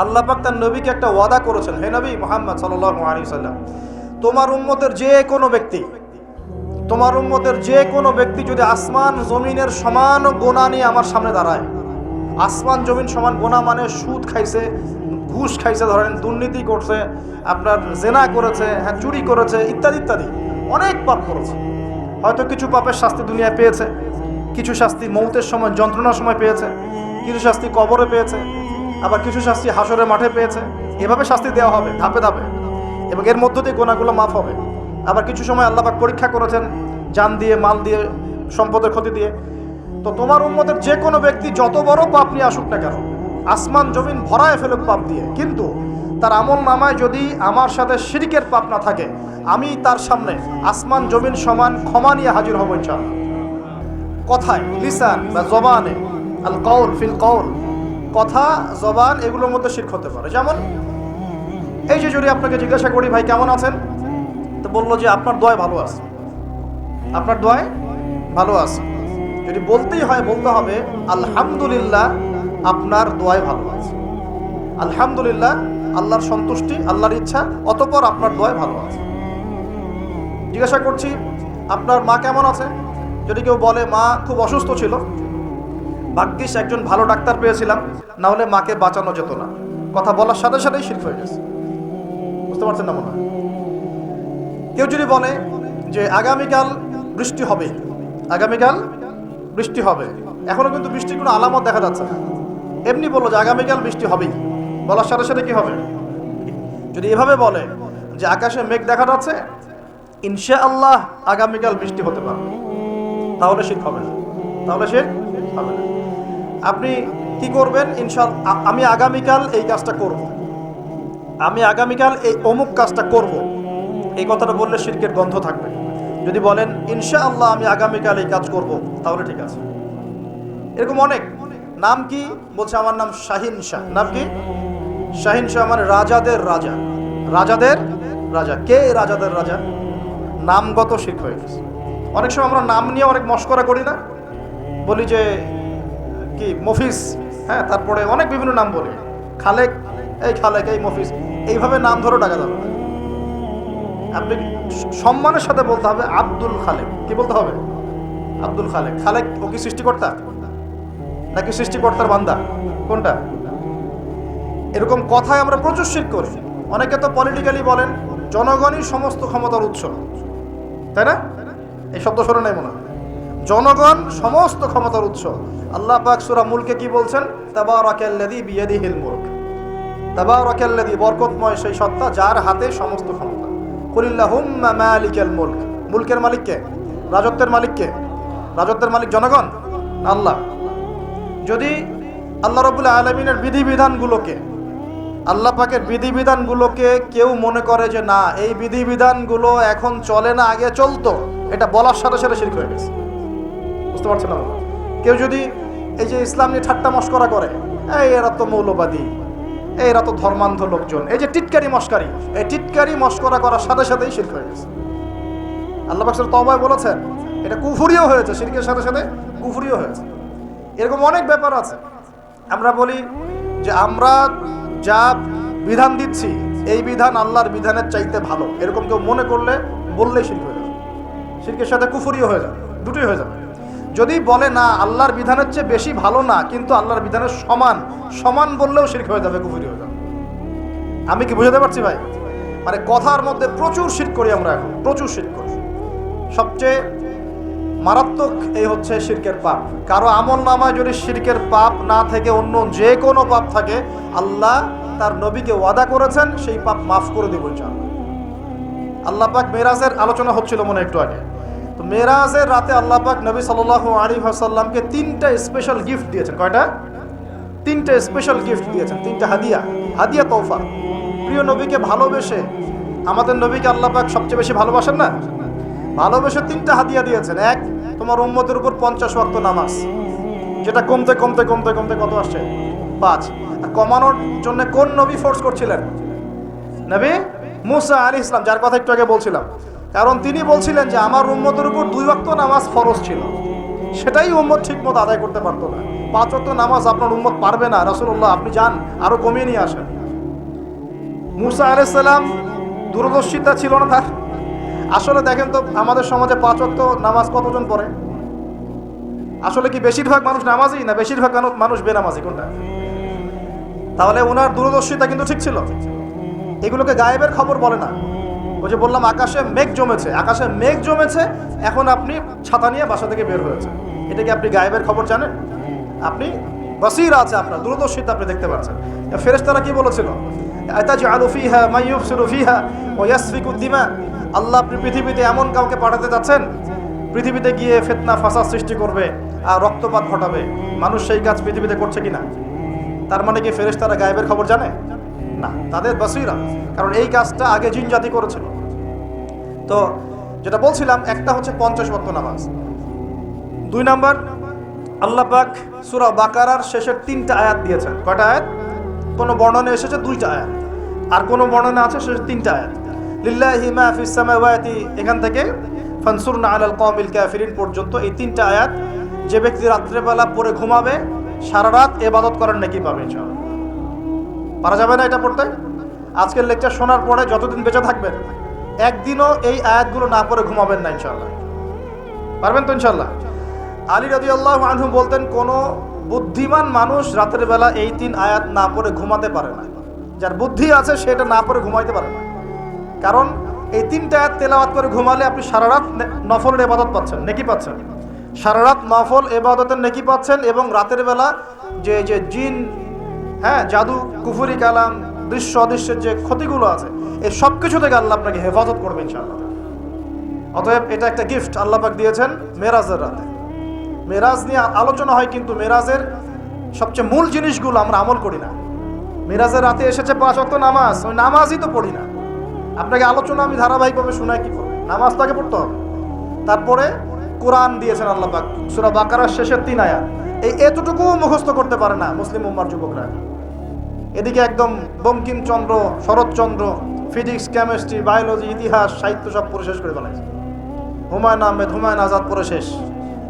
আল্লাহ পাক তার নবীকে একটা ওয়াদা করেছেন, হে নবী মোহাম্মদ আলাইহি সাল্লাম তোমার উম্মতের যে কোনো ব্যক্তি, তোমার উম্মতের যে কোনো ব্যক্তি যদি আসমান জমিনের সমান গোনা নিয়ে আমার সামনে দাঁড়ায়, আসমান জমিন সমান গোনা মানে সুদ খাইছে, ঘুষ খাইছে, ধরেন দুর্নীতি করছে, আপনার জেনা করেছে হ্যাঁ চুরি করেছে, ইত্যাদি ইত্যাদি, অনেক পাপ করেছে। হয়তো কিছু পাপের শাস্তি দুনিয়ায় পেয়েছে, কিছু শাস্তি মৌতের সময়, যন্ত্রণার সময় পেয়েছে, কিছু শাস্তি কবরে পেয়েছে আবার কিছু শাস্তি হাসরের মাঠে পেয়েছে। এভাবে শাস্তি দেওয়া হবে, ধাপে ধাপে। এবং এর মধ্য দিয়ে গোনাগুলো মাফ হবে। আবার কিছু সময় আল্লাপাক পরীক্ষা করেছেন, জান দিয়ে, মাল দিয়ে, সম্পদের ক্ষতি দিয়ে। তো তোমার উন্মতের যে কোনো ব্যক্তি যত বড় পাপ নিয়ে আসুক না কেন, আসমান, জমিন ভরায় ফেলুক পাপ দিয়ে। কিন্তু তার আমল নামায় যদি আমার সাথে শিরিকের পাপ না থাকে, আমি তার সামনে আসমান, জমিন সমান ক্ষমা নিয়ে হাজির হব ইনশাআল্লাহ। কথায়, লিসান বা জবানে আল কৌল ফিল কৌল কথা, জবান, এগুলোর মধ্যে শির্ক হতে পারে। যেমন, এই যে যদি আপনাকে জিজ্ঞাসা করি, ভাই, কেমন আছেন? তো বলল যে, আপনার দোয়ায় ভালো আছে। আপনার দোয়ায় ভালো আছে। যদি বলতেই হয়, বলতে হবে, আলহামদুলিল্লাহ, আপনার দোয়ায় ভালো আছে। আলহামদুলিল্লাহ, আল্লাহর সন্তুষ্টি, আল্লাহর ইচ্ছা, অতপর আপনার দোয়ায় ভালো আছে। জিজ্ঞাসা করছি, আপনার মা কেমন আছে? যদি কেউ বলে, মা খুব অসুস্থ ছিল। ভাগ্যিস একজন ভালো ডাক্তার পেয়েছিলাম, না হলে মাকে বাঁচানো যেত না। কথা বলার সাথে সাথেই শিল্প হয়ে গেছে। বুঝতে পারছেন না মনে হয়? কেউ যদি বলে যে আগামীকাল বৃষ্টি হবে, আগামীকাল বৃষ্টি হবে, এখনও কিন্তু বৃষ্টির কোনো আলামত দেখা যাচ্ছে না। এমনি বলল যে আগামীকাল বৃষ্টি হবেই। বলার সাথে সাথে কি হবে? যদি এভাবে বলে যে আকাশে মেঘ দেখা যাচ্ছে ইনশা আল্লাহ আগামীকাল বৃষ্টি হতে পারে। তাহলে শীত হবে না। তাহলে শীত হবে না। আপনি কি করবেন? ইনশাল আমি আগামীকাল এই কাজটা করব। আমি আগামীকাল এই অমুক কাজটা করব। এই কথাটা বললে শিল্পের গন্ধ থাকবে। যদি বলেন ইনশা আল্লাহ আমি আগামীকাল এই কাজ করব, তাহলে ঠিক আছে। এরকম অনেক। নাম কি? বলছে আমার নাম শাহিন শাহ। নাম কি? শাহিন শাহ মানে রাজাদের রাজা। রাজাদের রাজা। কে রাজাদের রাজা? নামগত শিখ হয়ে গেছে। অনেক সময় আমরা নাম নিয়ে অনেক মস্করা করি না। বলি যে কি মফিস হ্যাঁ তারপরে অনেক বিভিন্ন নাম বলি। খালেক, এই খালেক, এই মফিস এইভাবে নাম ধরে ডাকা যাবে আপনি সম্মানের সাথে বলতে হবে আব্দুল খালেক। কি বলতে হবে? আব্দুল খালেক। খালেক, ও কি সৃষ্টিকর্তা? নাকি সৃষ্টিকর্তার বান্দা? কোনটা? এরকম কথায় আমরা প্রচুর শির করি। অনেকে তো পলিটিক্যালি বলেন, জনগণই সমস্ত ক্ষমতার উৎস। তাই না? এই শব্দ শোনে নাই মনে হয়। জনগণ সমস্ত ক্ষমতার উৎস। আল্লাহ পাক সূরা মুলকে কি বলছেন? তাবারাকাল্লাযী বিয়াদিহিল মুলক। তাবারাকাল্লাযী, বরকতময় সেই সত্তা যার হাতে সমস্ত ক্ষমতা। কুলিল্লাহুম্মা মালিকাল মুলক। মুলকের মালিক কে? রাজত্বের মালিক কে? রাজত্বের মালিক জনগণ? আল্লাহ। যদি আল্লাহ রবুল্লা আলমিনের বিধিবিধানগুলোকে, আল্লাহ পাকের বিধিবিধানগুলোকে কেউ মনে করে যে না, এই বিধিবিধানগুলো এখন চলে না, আগে চলতো, এটা বলার সাথে সাথে শিরক হয়ে গেছে। বুঝতে পারছেন না? কেউ যদি এই যে ইসলাম নিয়ে ঠাট্টা মস্করা করে, এই এরা তো মৌলবাদী এরা তো ধর্মান্ধ লোকজন, এই যে টিটকারি মস্কারি, এই টিটকারি মস্করা করার সাথে সাথেই শিরক হয়ে গেছে। আল্লাহ পাক তবায় বলেছেন, এটা কুফুরিও হয়েছে, শিরকের সাথে সাথে কুফুরিও হয়েছে। এরকম অনেক ব্যাপার আছে। আমরা বলি যে আমরা যা বিধান দিচ্ছি, এই বিধান আল্লাহর বিধানের চাইতে ভালো। এরকম কেউ মনে করলে বললেই শিল্প হয়ে যাবে। শিল্পের সাথে কুফুরিও হয়ে যাবে, দুটোই হয়ে যাবে। যদি বলে না, আল্লাহর বিধানের চেয়ে বেশি ভালো না, কিন্তু আল্লাহর বিধানের সমান সমান বললেও শির্ক হয়ে যাবে, কুফুরি হয়ে যাবে। আমি কি বুঝাতে পারছি ভাই? মানে কথার মধ্যে প্রচুর শির করি আমরা এখন, প্রচুর শির করি। সবচেয়ে মারাত্মক এই হচ্ছে শিরকের পাপ। কারও আমল নামায় যদি শিরকের পাপ না থেকে অন্য যে কোনো পাপ থাকে, আল্লাহ তার নবীকে ওয়াদা করেছেন, সেই পাপ মাফ করে দেব ইনশাআল্লাহ। আল্লাহ পাক মেরাজের আলোচনা হচ্ছিল মনে একটু আগে। তো মেরাজের রাতে আল্লাহ পাক নবী সাল্লাল্লাহু আলী সাল্লামকে তিনটা স্পেশাল গিফট দিয়েছেন। কয়টা? তিনটা স্পেশাল গিফট দিয়েছেন। তিনটা হাদিয়া। হাদিয়া তৌফা প্রিয় নবীকে ভালোবেসে আমাদের নবীকে আল্লাহ পাক সবচেয়ে বেশি ভালোবাসেন না? ভালোবেসে তিনটা হাদিয়া দিয়েছেন। এক, তোমার উম্মতের উপর পঞ্চাশ ওয়াক্ত নামাজ। যেটা কমতে কমতে কমতে কমতে কত আসছে? পাঁচ। কমানোর জন্য কোন নবী ফোর্স করছিলেন? নবী মুসা আলী ইসলাম যার কথা একটু আগে বলছিলাম। কারণ তিনি বলছিলেন যে আমার উম্মতের উপর দুই ওয়াক্ত নামাজ ফরজ ছিল। সেটাই উম্মত ঠিক মতো আদায় করতে পারতো না। পাঁচ ওয়াক্ত নামাজ আপনার উম্মত পারবে না। রসুল্লাহ আপনি যান, আরও কমিয়ে নিয়ে আসেন। মুসা আলাইসাল্লাম দূরদর্শিতা ছিল না তার। আসলে দেখেন তো, আমাদের সমাজে পাঁচ ওয়াক্ত নামাজ কতজন পড়ে? আসলে কি বেশিরভাগ মানুষ নামাজি, না বেশিরভাগ মানুষ বেনামাজি? কোনটা? তাহলে ওনার দূরদর্শিতা কিন্তু ঠিক ছিল। এগুলোকে গায়েবের খবর বলে না। ওই যে বললাম, আকাশে মেঘ জমেছে, আকাশে মেঘ জমেছে, এখন আপনি ছাতা নিয়ে বাসা থেকে বের হয়েছে এটা কি আপনি গায়েবের খবর জানেন? আপনি বসির আছে আপনার দূরদর্শিতা আপনি দেখতে পাচ্ছেন। ফেরেশতারা কি বলেছিল? আল্লাহ আপনি পৃথিবীতে এমন কাউকে পাঠাতে যাচ্ছেন, পৃথিবীতে গিয়ে ফিতনা, ফাসাদ সৃষ্টি করবে আর রক্তপাত ঘটাবে। মানুষ সেই কাজ পৃথিবীতে করছে কিনা? তার মানে কি ফেরেশতারা গায়েবের খবর জানে? না, তাদের বসিরা। কারণ এই কাজটা আগে জিন জাতি করেছিল। তো যেটা বলছিলাম, একটা হচ্ছে পঞ্চাশ ওয়াক্ত নামাজ। দুই নাম্বার, আল্লাহ পাক সূরা বাকারার শেষের তিনটা আয়াত দিয়েছেন। কয়টা আয়াত? কোনো বর্ণনা এসেছে? দুইটা আয়াত। আর কোনো বর্ণনা আছে? শেষের তিনটা আয়াত। লিল্লাহি মা ফিস সামাওয়াতি, এখান থেকে, ফানসুরনা আলাল কওমিল কাফিরিন পর্যন্ত এই তিনটা আয়াত, যে ব্যক্তি রাত্রেবেলা পড়ে ঘুমাবে, সারা রাত এবাদত করার নাকি পাবে পারা যাবে না এটা পড়তে? আজকের লেকচার শোনার পরে যতদিন বেঁচে থাকবেন একদিনও এই আয়াতগুলো না পড়ে ঘুমাবেন না ইনশাল্লাহ পারবেন তো ইনশাল্লাহ আলী রাজি আল্লাহ আনহু বলতেন, কোনো বুদ্ধিমান মানুষ রাতের বেলা এই তিন আয়াত না পড়ে ঘুমাতে পারে না। যার বুদ্ধি আছে সেটা না পড়ে ঘুমাইতে পারে না। কারণ এই তিনটা আয়াত তেলাওয়াত করে ঘুমালে আপনি সারা রাত নে- নফলের এবাদত পাচ্ছেন। নেকি পাচ্ছেন? সারা রাত নফল এবাদতের নেকি পাচ্ছেন এবং রাতের বেলা যে যে জিন হ্যাঁ জাদু, কুফুরি কালাম দৃশ্য অদৃশ্যের যে ক্ষতিগুলো আছে, এই সব কিছু থেকে আল্লাহ আপনাকে হেফাজত করবে ইনশাআল্লাহ। অতএব এটা একটা গিফট আল্লাহ পাক দিয়েছেন মেরাজের রাতে। মেরাজ নিয়ে আলোচনা হয় কিন্তু মেরাজের সবচেয়ে মূল জিনিসগুলো আমরা আমল করি না। মেরাজের রাতে এসেছে পাঁচ অক্ত নামাজ, ওই নামাজই তো পড়ি না। আপনাকে আলোচনা আমি ধারাবাহিকভাবে শোনাই কি করব? নামাজ তাকে পড়তে হবে। তারপরে কোরআন দিয়েছেন আল্লাহ পাক, সূরা বাকারার শেষের তিন আয়াত। এই এতটুকু মুখস্থ করতে পারে না মুসলিম উম্মার যুবকরা। এদিকে একদম Bankimchandra, Saratchandra, physics, chemistry, biology, ইতিহাস, সাহিত্য সব পড়ে শেষ করে ফেলাইছে। হুমায়ুন আহমেদ, হুমায়ুন আজাদ পড়ে শেষ।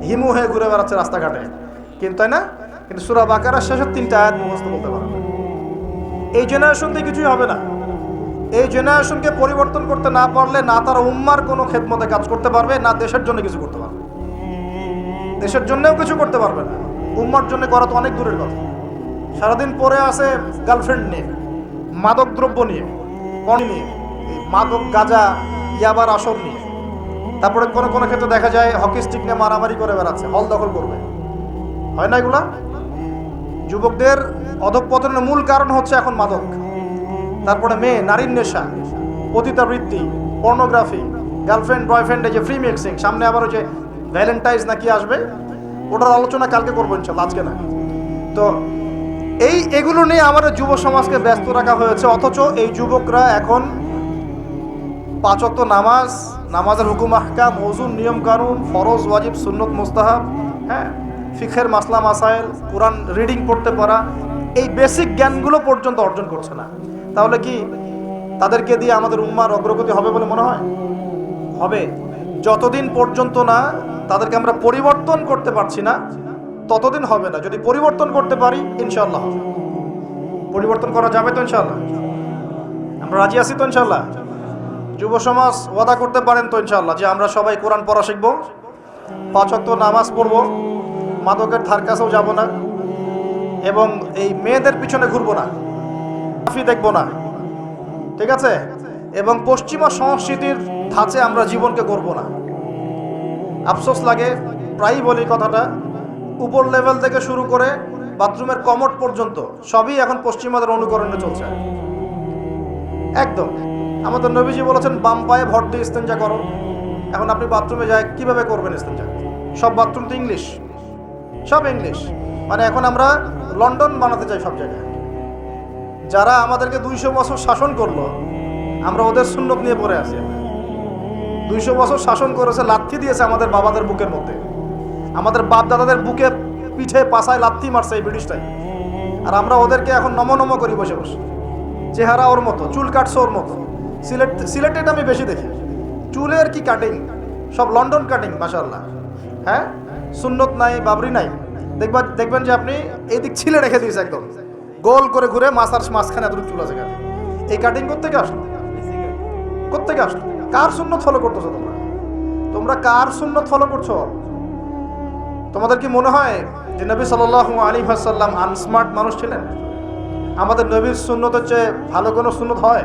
হিমু হয়ে ঘুরে বেড়াচ্ছে রাস্তাঘাটে। কিন্তু তাই না? কিন্তু সুরা বাকারার শেষের তিনটা আয়াত মুখস্থ করতে পারে এই জেনারেশন দিয়ে কিছুই হবে না। এই জেনারেশনকে পরিবর্তন করতে না পারলে না তারা উম্মার কোনো খেদমতে কাজ করতে পারবে, না দেশের জন্য কিছু করতে পারবে। দেশের জন্যও কিছু করতে পারবে না। উম্মার জন্য করা তো অনেক দূরের কথা। সারাদিন পরে আসে গার্লফ্রেন্ড নিয়ে, মাদক দ্রব্য নিয়ে, পণ নিয়ে মাদক, গাঁজা, ইয়াবার আসর নিয়ে। তারপরে কোনো কোনো ক্ষেত্রে দেখা যায় হকি স্টিক নিয়ে মারামারি করে বেড়াচ্ছে হল দখল করবে। হয় না এগুলা? যুবকদের অধঃপতনের মূল কারণ হচ্ছে এখন মাদক। তারপরে মেয়ে, নারীর নেশা, পতিতাবৃত্তি পর্নোগ্রাফি গার্লফ্রেন্ড বয়ফ্রেন্ডে যে ফ্রি মিক্সিং সামনে আবার যে ভ্যালেন্টাইজ নাকি আসবে, ওটার আলোচনা কালকে করব ইনশাল্লাহ, আজকে না। তো এই এগুলো নিয়ে আমাদের যুব সমাজকে ব্যস্ত রাখা হয়েছে, অথচ এই যুবকরা এখন পাঁচত্ব নামাজ, নামাজের হুকুম, আহকাম মৌজুন নিয়ম কানুন, ফরজ, ওয়াজিব, সুন্নত, মুস্তাহাব হ্যাঁ ফিখের মাসলা মাসাইল কোরআন রিডিং পড়তে পারা, এই বেসিক জ্ঞানগুলো পর্যন্ত অর্জন করছে না। তাহলে কি তাদেরকে দিয়ে আমাদের উম্মার অগ্রগতি হবে বলে মনে হয়? হবে। যতদিন পর্যন্ত না তাদেরকে আমরা পরিবর্তন করতে পারছি না ততদিন হবে না। যদি পরিবর্তন করতে পারি ইনশাল্লাহ পরিবর্তন করা যাবে তো ইনশাল্লাহ আমরা রাজি আছি তো ইনশাল্লাহ যুব সমাজ ওয়াদা করতে পারেন তো ইনশাল্লাহ যে আমরা সবাই কোরআন পড়া শিখব, পাঁচ ওয়াক্ত নামাজ পড়ব, মাদকের ধার কাছেও যাব না এবং এই মেয়েদের পিছনে ঘুরবো না কাফি দেখব না। ঠিক আছে? এবং পশ্চিমা সংস্কৃতির ধাঁচে আমরা জীবনকে করব না। আফসোস লাগে, প্রায়ই বলি কথাটা। উপর লেভেল থেকে শুরু করে বাথরুমের কমোড পর্যন্ত সবই এখন পশ্চিমাদের অনুকরণে চলছে। একদম। আমাদের নবীজি বলেছেন, বাম পায়ে ভর দিয়ে ইস্তেঞ্জা করো। এখন আপনি বাথরুমে যায় কীভাবে করবেন ইস্তেঞ্জা? সব বাথরুম তো ইংলিশ। সব ইংলিশ। মানে এখন আমরা লন্ডন বানাতে চাই সব জায়গায়। যারা আমাদেরকে দুইশো বছর শাসন করল, আমরা ওদের সুন্নত নিয়ে পড়ে আছি। দুইশো বছর শাসন করেছে, লাথি দিয়েছে আমাদের বাবাদের বুকের মধ্যে। আমাদের বাপ দাদাদের বুকে পিঠে পাশায় লাথি মারছে এই ব্রিটিশটাই। আর আমরা ওদেরকে এখন নম নম করি বসে বসে। চেহারা ওর মতো, চুল কাটছে ওর মতো। সিলেট সিলেটেড আমি বেশি দেখি। চুলের কি কাটিং সব লন্ডন কাটিং মাসাল্লাহ হ্যাঁ? সুন্নত নাই, বাবরি নাই। দেখবেন দেখবেন যে আপনি এদিক ছিলে রেখে দিয়েছে একদম। গোল করে ঘুরে মাথার মাঝখানে এতটুকু চুল আছে এই কাটিং করতে কে আসলো? কোথেকে আসলো? কার সুন্নত ফলো করতেছো তোমরা? তোমরা কার সুন্নত ফলো করছ? তোমাদের কি মনে হয় যে নবী সাল আলী সাল্লাম আনস্মার্ট মানুষ ছিলেন? আমাদের নবীর সুন্নত হচ্ছে ভালো কোনো সুন্নত হয়?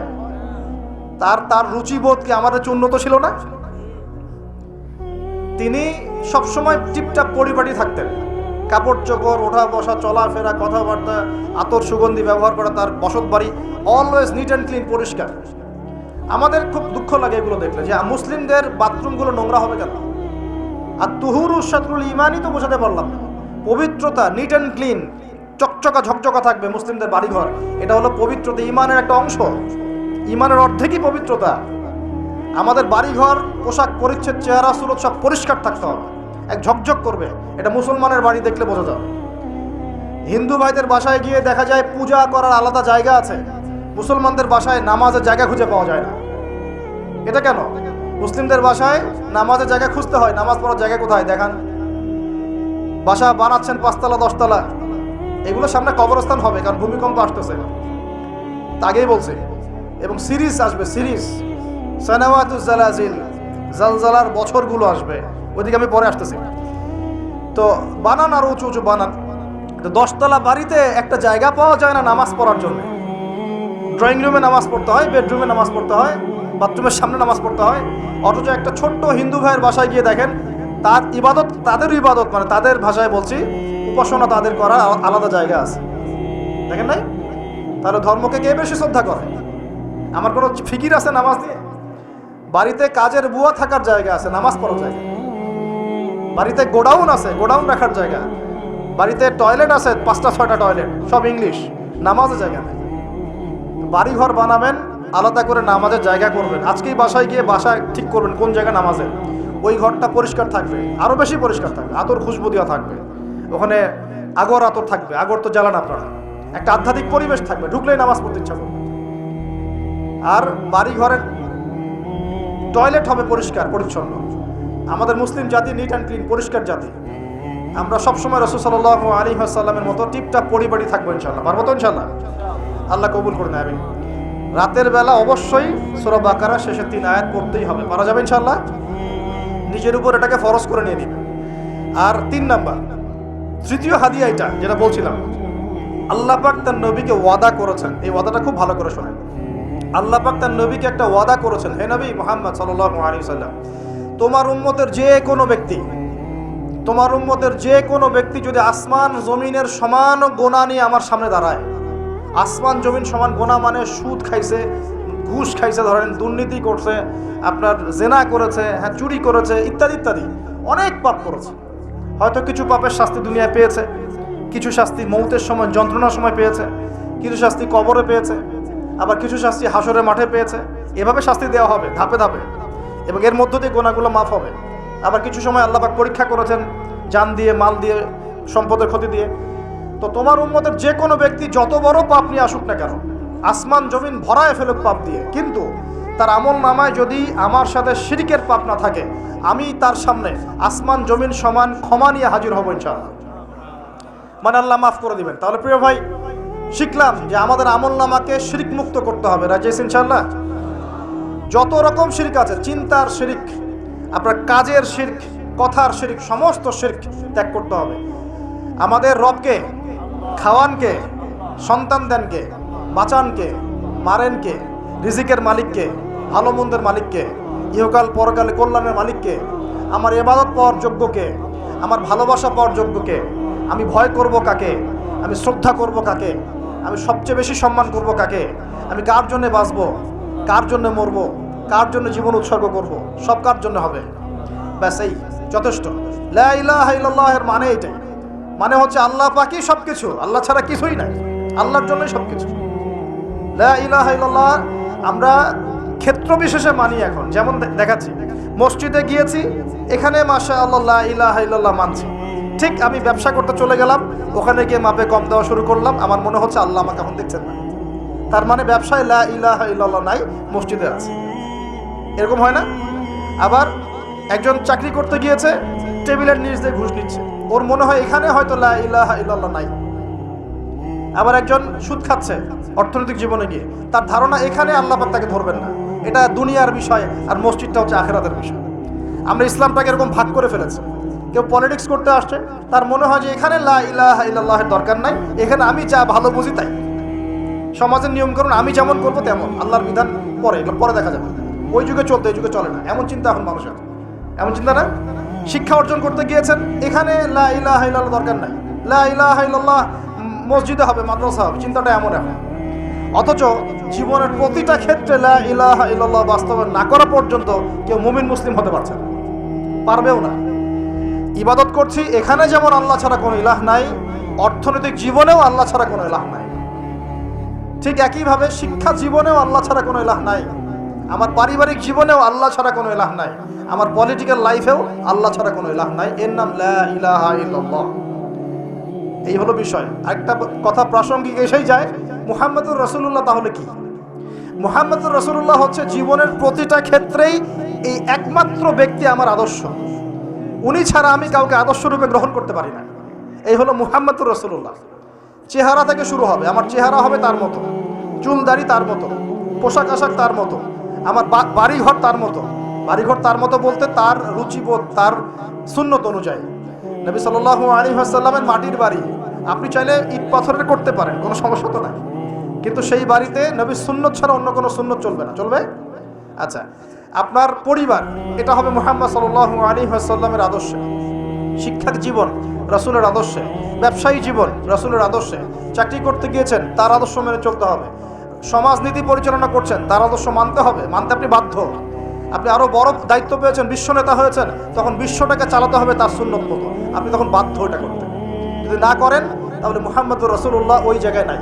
তার তার রুচিবোধ কি আমাদের চেয়ে উন্নত ছিল না? তিনি সবসময় টিপটাপ পরিপাটি থাকতেন। কাপড় চোপড়, ওঠা বসা, চলাফেরা, কথাবার্তা, আতর সুগন্ধি ব্যবহার করা তার বসত বাড়ি অলওয়েজ নিট অ্যান্ড ক্লিন পরিষ্কার। আমাদের খুব দুঃখ লাগে এগুলো দেখলে যে মুসলিমদের বাথরুমগুলো নোংরা হবে কেন? আর তুহুরু শাত্রুল ইমানই তো বোঝাতে পারলাম না। পবিত্রতা নিট অ্যান্ড ক্লিন চকচকা ঝকচকা থাকবে মুসলিমদের বাড়িঘর। এটা হলো পবিত্রতা ইমানের একটা অংশ। ইমানের অর্ধেকই পবিত্রতা? আমাদের বাড়িঘর, পোশাক পরিচ্ছেদ, চেহারা, সুরত সব পরিষ্কার থাকতে হবে। এক ঝকঝক করবে, এটা মুসলমানের বাড়ি দেখলে বোঝা যাবে। হিন্দু ভাইদের বাসায় গিয়ে দেখা যায় পূজা করার আলাদা জায়গা আছে। মুসলমানদের বাসায় নামাজের জায়গা খুঁজে পাওয়া যায় না। এটা কেন? মুসলিমদের বাসায় নামাজের জায়গা খুঁজতে হয়। নামাজ পড়ার জায়গা কোথায়? দেখান। বাসা বানাচ্ছেন পাঁচতলা, দশতলা। এগুলো সামনে কবরস্থান হবে, কারণ ভূমিকম্প আসতেছে। তা আগেই বলছে। এবং সিরিজ আসবে, সিরিজ। সানাওয়াতুজালাজিল জালজালার বছরগুলো আসবে। ওইদিকে আমি পরে আসতেছি। তো বানান আর উঁচু উঁচু বানান। দশতলা বাড়িতে একটা জায়গা পাওয়া যায় না নামাজ পড়ার জন্য। ড্রয়িং রুমে নামাজ পড়তে হয়, বেডরুমে নামাজ পড়তে হয়। বাথরুমের সামনে নামাজ পড়তে হয়। অথচ একটা ছোট্ট হিন্দু ভাইয়ের বাসায় গিয়ে দেখেন, তার ইবাদত, তাদের ইবাদত মানে তাদের ভাষায় বলছি, উপাসনা তাদের করা আলাদা জায়গা আছে। দেখেন নাই? তাহলে ধর্মকে কে বেশি শ্রদ্ধা করে? আমার কোনো ফিকির আছে নামাজ দিয়ে বাড়িতে কাজের বুয়া থাকার জায়গা আছে, নামাজ পড়ার জায়গা। বাড়িতে গোডাউন আছে, গোডাউন রাখার জায়গা। বাড়িতে টয়লেট আছে, পাঁচটা, ছয়টা টয়লেট, সব ইংলিশ, নামাজের জায়গা নেই। বাড়ি ঘর বানাবেন আলাদা করে নামাজের জায়গা করবেন। আজকেই বাসায় গিয়ে বাসায় ঠিক করবেন কোন জায়গা নামাজে ওই ঘরটা পরিষ্কার থাকবে আরও বেশি পরিষ্কার থাকবে, আতর খুশবু দেওয়া থাকবে। ওখানে আগর আতর থাকবে, আগর তো জ্বালান আপনারা। একটা আধ্যাত্মিক পরিবেশ থাকবে, ঢুকলেই নামাজ পড়তে ইচ্ছা করবে। আর বাড়ি ঘরের টয়লেট হবে পরিষ্কার, পরিচ্ছন্ন। আমাদের মুসলিম জাতি নিট অ্যান্ড ক্লিন পরিষ্কার জাতি। আমরা সবসময় রসুল সাল্লাহ আলী সাল্লামের মতো টিপটাপ পরিবারই থাকব ইনশাল্লাহ পারব তো ইনশাল্লাহ আল্লাহ কবুল করে নেয়, আমিন। রাতের বেলা অবশ্যই সোরা বাকারা শেষে তিন আয়াত পড়তেই হবে। পারা যাবে ইনশাল্লাহ নিজের উপর এটাকে ফরজ করে নিয়ে নিবে। আর তিন নাম্বার, তৃতীয় হাদিয়া এটা, যেটা বলছিলাম। আল্লাহ পাক তার নবীকে ওয়াদা করেছেন। এই ওয়াদাটা খুব ভালো করে শোনেন। আল্লাহ পাক তার নবীকে একটা ওয়াদা করেছেন, হে নবী মোহাম্মদ সাল্লাম তোমার উম্মতের যে কোনো ব্যক্তি, তোমার উম্মতের যে কোনো ব্যক্তি যদি আসমান জমিনের সমান গোনা নিয়ে আমার সামনে দাঁড়ায় আসমান জমিন সমান গোনা মানে সুদ খাইছে, ঘুষ খাইছে, ধরেন দুর্নীতি করছে, আপনার জেনা করেছে হ্যাঁ চুরি করেছে, ইত্যাদি ইত্যাদি। অনেক পাপ করেছে। হয়তো কিছু পাপের শাস্তি দুনিয়ায় পেয়েছে, কিছু শাস্তি মৌতের সময়, যন্ত্রণার সময় পেয়েছে, কিছু শাস্তি কবরে পেয়েছে, আবার কিছু শাস্তি হাসরের মাঠে পেয়েছে। এভাবে শাস্তি দেওয়া হবে, ধাপে ধাপে। এবং এর মধ্য দিয়ে গোনাগুলো মাফ হবে। আবার কিছু সময় আল্লাপাক পরীক্ষা করেছেন, জান দিয়ে, মাল দিয়ে, সম্পদের ক্ষতি দিয়ে। তো তোমার উন্মতের যে কোনো ব্যক্তি যত বড় পাপ নিয়ে আসুক না কেন, আসমান জমিন ভরায় ফেলুক পাপ দিয়ে। কিন্তু তার আমল নামায় যদি আমার সাথে শিরিকের পাপ না থাকে, আমি তার সামনে আসমান জমিন সমান ক্ষমা নিয়ে হাজির হব ইনশাআল্লাহ। মানে আল্লাহ মাফ করে দিবেন। তাহলে প্রিয় ভাই, শিখলাম যে আমাদের আমল নামাকে শিরিক মুক্ত করতে হবে। রাজেশ ইনশাআল্লাহ? যত রকম শিরিক আছে, চিন্তার শিরিক, আপনার কাজের শির্ক, কথার শিরিক, সমস্ত শির্ক ত্যাগ করতে হবে। আমাদের রবকে খাওয়ানকে সন্তান দেনকে বাঁচানকে, মারেনকে, রিজিকের মালিককে ভালো মন্দের মালিককে, ইহকাল পরকালে কল্যাণের মালিককে, আমার এবাদত পাওয়ার যোগ্যকে, আমার ভালোবাসা পাওয়ার যোগ্যকে, আমি ভয় করব কাকে? আমি শ্রদ্ধা করব কাকে? আমি সবচেয়ে বেশি সম্মান করব কাকে? আমি কার জন্যে বাঁচবো? কার জন্য মরবো? কার জন্য জীবন উৎসর্গ করব? সব কার জন্য হবে? ব্যাস, এই যথেষ্ট। লা ইলাহা ইল্লাল্লাহের মানে এটাই। মানে হচ্ছে আল্লাহ পাকই সব কিছু আল্লাহ ছাড়া কিছুই নাই। আল্লাহর জন্যই সব কিছু আমরা ক্ষেত্র বিশেষে মানি এখন। যেমন দেখাচ্ছি, মসজিদে গিয়েছি, এখানে মাসা আল্লাহ লা ইলাহা ইল্লাল্লাহ মানছি। ঠিক আমি ব্যবসা করতে চলে গেলাম, ওখানে গিয়ে মাপে কম দেওয়া শুরু করলাম, আমার মনে হচ্ছে আল্লাহ আমাকে এখন দেখছেন না। তার মানে ব্যবসায় লা ইলাহা ইল্লাল্লাহ নাই, মসজিদে আছে। এরকম হয় না? আবার একজন চাকরি করতে গিয়েছে, টেবিলের নিচ দিয়ে ঘুষ নিচ্ছে। ওর মনে হয় এখানে হয়তো লা ইল্লাল্লাহ নাই। আবার একজন সুদ খাচ্ছে অর্থনৈতিক জীবনে গিয়ে। তার ধারণা এখানে আল্লাহ তাকে ধরবেন না। এটা দুনিয়ার বিষয় আর মসজিদটা হচ্ছে আখেরাতের বিষয়। আমরা ইসলামটাকে এরকম ভাগ করে ফেলেছি। কেউ পলিটিক্স করতে আসছে, তার মনে হয় যে এখানে লা ইল্লাল্লাহের দরকার নাই, এখানে আমি যা ভালো বুঝি তাই। সমাজের নিয়মকানুন আমি যেমন করব তেমন, আল্লাহর বিধান পরে পরে দেখা যাবে। ওই যুগে চলতে, এই যুগে চলে না। এমন চিন্তা এখন মানুষের। এমন চিন্তা না? শিক্ষা অর্জন করতে গিয়েছেন এখানে লা ইলাহা ইল্লাল্লাহ দরকার নাই। লা ইলাহা ইল্লাল্লাহ উম, মসজিদে হবে মাদ্রাসা হবে চিন্তাটা এমন এখন। অথচ জীবনের প্রতিটা ক্ষেত্রে লা ইলাহা ইল্লাল্লাহ বাস্তবায়ন না করা পর্যন্ত কেউ মুমিন মুসলিম হতে পারছে না। পারবেও না। ইবাদত করছি এখানে যেমন আল্লাহ ছাড়া কোনো ইলাহ নাই অর্থনৈতিক জীবনেও আল্লাহ ছাড়া কোনো ইলাহ নাই। ঠিক একইভাবে শিক্ষা জীবনেও আল্লাহ ছাড়া কোনো এলাহ নাই। আমার পারিবারিক জীবনেও আল্লাহ ছাড়া কোনো এলাহ নাই। আমার পলিটিক্যাল লাইফেও আল্লাহ ছাড়া কোনো এলাহ নাই। এর নাম এই হলো বিষয়। একটা কথা প্রাসঙ্গিক এসেই যায়, মুহাম্মদুর রসুল্লাহ তাহলে কি? মুহাম্মদুর রসুল্লাহ হচ্ছে জীবনের প্রতিটা ক্ষেত্রেই এই একমাত্র ব্যক্তি আমার আদর্শ। উনি ছাড়া আমি কাউকে আদর্শ রূপে গ্রহণ করতে পারি না। এই হলো মুহাম্মদুর রসুল্লাহ চেহারা থেকে শুরু হবে। আমার চেহারা হবে তার মতো। চুলদারি তার মতো। পোশাক আশাক তার মতো। আমার বাড়িঘর তার মতো। বাড়িঘর তার মতো বলতে তার রুচিবোধ, তার সুন্নত অনুযায়ী। নবী সাল্লাহ আলী আসাল্লামের মাটির বাড়ি। আপনি চাইলে ইট পাথরের করতে পারেন, কোনো সমস্যা তো নাই। কিন্তু সেই বাড়িতে নবী সুন্নত ছাড়া অন্য কোনো সুন্নত চলবে না। চলবে? আচ্ছা আপনার পরিবার, এটা হবে মোহাম্মদ সাল্লাহ আলী আসাল্লামের আদর্শে। শিক্ষার জীবন, রসুলের আদর্শে। ব্যবসায়ী জীবন, রসুলের আদর্শে। চাকরি করতে গিয়েছেন, তার আদর্শ মেনে চলতে হবে। সমাজনীতি পরিচালনা করছেন, তার আদর্শ মানতে হবে, মানতে আপনি বাধ্য। আপনি আরও বড় দায়িত্ব পেয়েছেন, বিশ্ব নেতা হয়েছেন, তখন বিশ্বটাকে চালাতে হবে তার সুন্নত মতো। আপনি তখন বাধ্য এটা করতে। যদি না করেন, তাহলে মুহাম্মদুর রসুল্লাহ ওই জায়গায় নাই।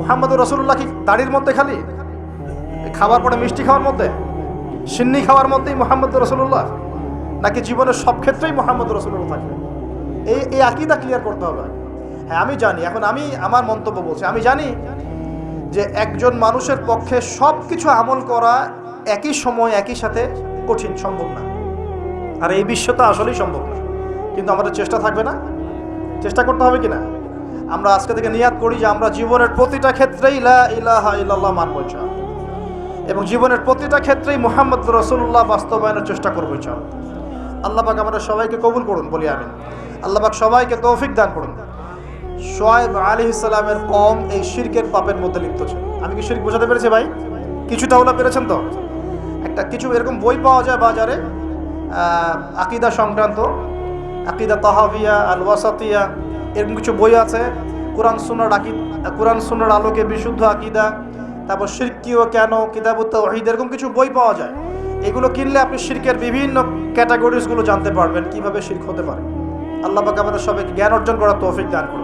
মুহাম্মদুর রসুল্লাহ কি দাড়ির মধ্যে খালি? খাবার পরে মিষ্টি খাওয়ার মধ্যে? সিন্নি খাওয়ার মধ্যেই মোহাম্মদ রসুল্লাহ নাকি জীবনের সব ক্ষেত্রেই মোহাম্মদ রসুল্লাহ থাকবে এই এই আকিদা ক্লিয়ার করতে হবে। হ্যাঁ আমি জানি, এখন আমি আমার মন্তব্য বলছি। আমি জানি যে একজন মানুষের পক্ষে সব কিছু আমল করা একই সময়, একই সাথে কঠিন সম্ভব না। আর এই বিশ্বটা আসলেই সম্ভব না। কিন্তু আমাদের চেষ্টা থাকবে না? চেষ্টা করতে হবে কি না? আমরা আজকে থেকে নিয়াত করি যে আমরা জীবনের প্রতিটা ক্ষেত্রেই ইলাহা ইল্লাল্লাহ মানব ইনশাআল্লাহ। এবং জীবনের প্রতিটা ক্ষেত্রেই মোহাম্মদ রসুল্লাহ বাস্তবায়নের চেষ্টা করব চল আল্লাহ পাক আমাদের সবাইকে কবুল করুন, বলি আমি আল্লাহ পাক সবাইকে তৌফিক দান করুন। সোয়েব আলী ইসলামের কম এই শিরকের পাপের মধ্যে লিপ্ত ছিল। আমি কি শিরক বোঝাতে পেরেছি ভাই? কিছুটা হলো পেরেছেন তো? একটা কিছু এরকম বই পাওয়া যায় বাজারে আকিদা সংক্রান্ত, আকিদা তাহাবিয়া আল ওয়াসাতিয়া এরকম কিছু বই আছে। কোরআন সুন্নার আকিদ কোরআন সুন্নার আলোকে বিশুদ্ধ আকিদা, তারপর শিরকিও কেন কিতাবুত ওহিদ এরকম কিছু বই পাওয়া যায়। এগুলো কিনলে আপনি শিরকের বিভিন্ন ক্যাটাগরিজগুলো জানতে পারবেন, কীভাবে শিরক হতে পারে। আল্লাহ পাক আমাদের সবাইকে জ্ঞান অর্জন করার তৌফিক দান করুন।